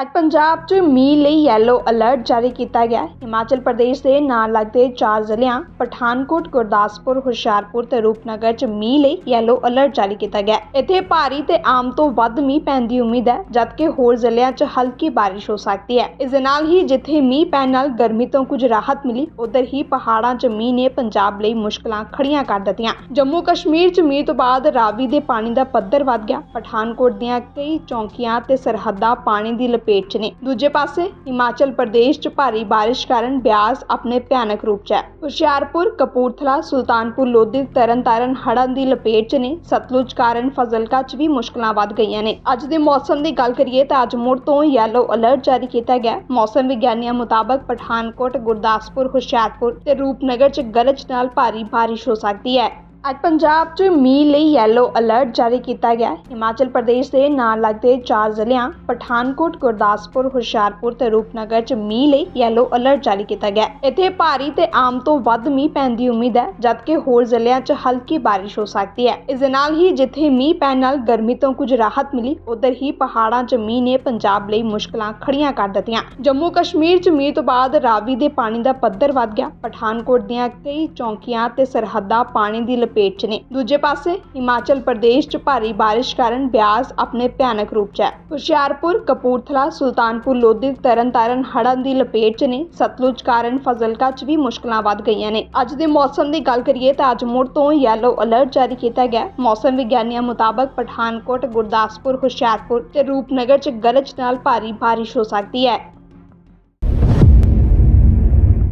ਅੱਜ ਪੰਜਾਬ 'ਚ ਮੀਂਹ ਲਈ ਯੈਲੋ ਅਲਰਟ ਜਾਰੀ ਕੀਤਾ ਗਿਆ ਹਿਮਾਚਲ ਪ੍ਰਦੇਸ਼ ਦੇ ਨਾਲ ਲੱਗਦੇ ਚਾਰ ਜ਼ਿਲ੍ਹਿਆਂ ਪਠਾਨਕੋਟ, ਗੁਰਦਾਸਪੁਰ, ਹੁਸ਼ਿਆਰਪੁਰ ਤੇ ਰੂਪਨਗਰ 'ਚ ਮੀਂਹ ਲਈ ਯੈਲੋ ਅਲਰਟ ਜਾਰੀ ਕੀਤਾ ਗਿਆ ਇੱਥੇ ਭਾਰੀ ਤੇ ਆਮ ਤੋਂ ਵੱਧ ਮੀਂਹ ਪੈਣ ਦੀ ਉਮੀਦ ਹੈ ਜਦਕਿ ਹੋਰ ਜ਼ਿਲ੍ਹਿਆਂ 'ਚ ਹਲਕੀ ਬਾਰਿਸ਼ ਹੋ ਸਕਦੀ ਹੈ। ਇਸ ਦੇ ਨਾਲ ਹੀ ਜਿੱਥੇ ਮੀਂਹ ਪੈਣ ਨਾਲ ਗਰਮੀ ਤੋਂ ਕੁਝ ਰਾਹਤ ਮਿਲੀ ਉਧਰ ਹੀ ਪਹਾੜਾਂ 'ਚ ਮੀਂਹ ਨੇ ਪੰਜਾਬ ਲਈ ਮੁਸ਼ਕਲਾਂ ਖੜੀਆਂ ਕਰ ਦਿੱਤੀਆਂ। ਜੰਮੂ ਕਸ਼ਮੀਰ 'ਚ ਮੀਂਹ ਤੋਂ ਬਾਅਦ ਰਾਵੀ ਦੇ ਪਾਣੀ ਦਾ ਪੱਧਰ ਵੱਧ ਗਿਆ। ਪਠਾਨਕੋਟ ਦੀਆਂ ਕਈ ਚੌਂਕੀਆਂ ਤੇ ਸਰਹੱਦਾਂ ਪਾਣੀ ਦੀ ਲਪੇਟ 'ਚ ਨੇ। ਦੂਜੇ ਪਾਸੇ ਹਿਮਾਚਲ ਪ੍ਰਦੇਸ਼ 'ਚ ਭਾਰੀ ਬਾਰਿਸ਼ ਕਾਰਨ ਬਿਆਸ ਆਪਣੇ ਭਿਆਨਕ ਰੂਪ 'ਚ ਹੈ। ਹੁਸ਼ਿਆਰਪੁਰ, ਕਪੂਰਥਲਾ, ਸੁਲਤਾਨਪੁਰ, ਲੋਧੀ, ਤਰਨਤਾਰਨ, ਹੜ੍ਹਾਂ ਦੀ ਲਪੇਟ 'ਚ ਨੇ। ਸਤਲੁਜ ਕਾਰਨ ਫਜ਼ਲਕਾ 'ਚ ਵੀ ਮੁਸ਼ਕਲਾਂ ਵੱਧ ਗਈਆਂ ਨੇ। ਅੱਜ ਦੇ ਮੌਸਮ ਦੀ ਗੱਲ ਕਰੀਏ ਤਾਂ ਅੱਜ ਮੁੜ ਤੋਂ ਯੈਲੋ ਅਲਰਟ ਜਾਰੀ ਕੀਤਾ ਗਿਆ ਮੌਸਮ ਵਿਗਿਆਨੀਆਂ ਮੁਤਾਬਕ ਪਠਾਨਕੋਟ, ਗੁਰਦਾਸਪੁਰ, ਹੁਸ਼ਿਆਰਪੁਰ ਤੇ ਰੂਪਨਗਰ 'ਚ ਗਰਜ ਨਾਲ ਭਾਰੀ ਬਾਰਿਸ਼ ਹੋ ਸਕਦੀ ਹੈ। ਅੱਜ ਪੰਜਾਬ 'ਚ ਮੀਂਹ ਲਈ ਯੈਲੋ ਅਲਰਟ ਜਾਰੀ ਕੀਤਾ ਗਿਆ ਹਿਮਾਚਲ ਪ੍ਰਦੇਸ਼ ਦੇ ਨਾਲ ਲੱਗਦੇ ਚਾਰ ਜ਼ਿਲ੍ਹਿਆਂ ਪਠਾਨਕੋਟ, ਗੁਰਦਾਸਪੁਰ, ਹੁਸ਼ਿਆਰਪੁਰ ਤੇ ਰੂਪਨਗਰ 'ਚ ਮੀਂਹ ਲਈ ਯੈਲੋ ਅਲਰਟ ਜਾਰੀ ਕੀਤਾ ਗਿਆ ਇੱਥੇ ਭਾਰੀ ਤੇ ਆਮ ਤੋਂ ਵੱਧ ਮੀਂਹ ਪੈਣ ਦੀ ਉਮੀਦ ਹੈ ਜਦਕਿ ਹੋਰ ਜ਼ਿਲ੍ਹਿਆਂ 'ਚ ਹਲਕੀ ਬਾਰਿਸ਼ ਹੋ ਸਕਦੀ ਹੈ। ਇਸ ਦੇ ਨਾਲ ਹੀ ਜਿੱਥੇ ਮੀਂਹ ਪੈਣ ਨਾਲ ਗਰਮੀ ਤੋਂ ਕੁਝ ਰਾਹਤ ਮਿਲੀ ਉਧਰ ਹੀ ਪਹਾੜਾਂ 'ਚ ਮੀਂਹ ਨੇ ਪੰਜਾਬ ਲਈ ਮੁਸ਼ਕਲਾਂ ਖੜੀਆਂ ਕਰ ਦਿੱਤੀਆਂ। ਜੰਮੂ ਕਸ਼ਮੀਰ 'ਚ ਮੀਂਹ ਤੋਂ ਬਾਅਦ ਰਾਵੀ ਦੇ ਪਾਣੀ ਦਾ ਪੱਧਰ ਵੱਧ ਗਿਆ। ਪਠਾਨਕੋਟ ਦੀਆਂ ਕਈ ਚੌਂਕੀਆਂ ਤੇ ਸਰਹੱਦਾਂ ਪਾਣੀ ਦੀ ਲਪੇਟ 'ਚ ਨੇ। ਦੂਜੇ ਪਾਸੇ ਹਿਮਾਚਲ ਪ੍ਰਦੇਸ਼ 'ਚ ਭਾਰੀ ਬਾਰਿਸ਼ ਕਾਰਨ ਬਿਆਸ ਆਪਣੇ ਭਿਆਨਕ ਰੂਪ 'ਚ ਹੈ। ਹੁਸ਼ਿਆਰਪੁਰ, ਕਪੂਰਥਲਾ, ਸੁਲਤਾਨਪੁਰ, ਲੋਧੀ, ਤਰਨਤਾਰਨ, ਹੜ੍ਹਾਂ ਦੀ ਲਪੇਟ 'ਚ ਨੇ। ਸਤਲੁਜ ਕਾਰਨ ਫਜ਼ਲਕਾ 'ਚ ਵੀ ਮੁਸ਼ਕਲਾਂ ਵੱਧ ਗਈਆਂ ਨੇ। ਅੱਜ ਦੇ ਮੌਸਮ ਦੀ ਗੱਲ ਕਰੀਏ ਤਾਂ ਅੱਜ ਮੁੜ ਤੋਂ ਯੈਲੋ ਅਲਰਟ ਜਾਰੀ ਕੀਤਾ ਗਿਆ ਮੌਸਮ ਵਿਗਿਆਨੀਆਂ ਮੁਤਾਬਕ ਪਠਾਨਕੋਟ, ਗੁਰਦਾਸਪੁਰ, ਹੁਸ਼ਿਆਰਪੁਰ ਤੇ ਰੂਪਨਗਰ 'ਚ ਗਰਜ ਨਾਲ ਭਾਰੀ ਬਾਰਿਸ਼ ਹੋ ਸਕਦੀ ਹੈ।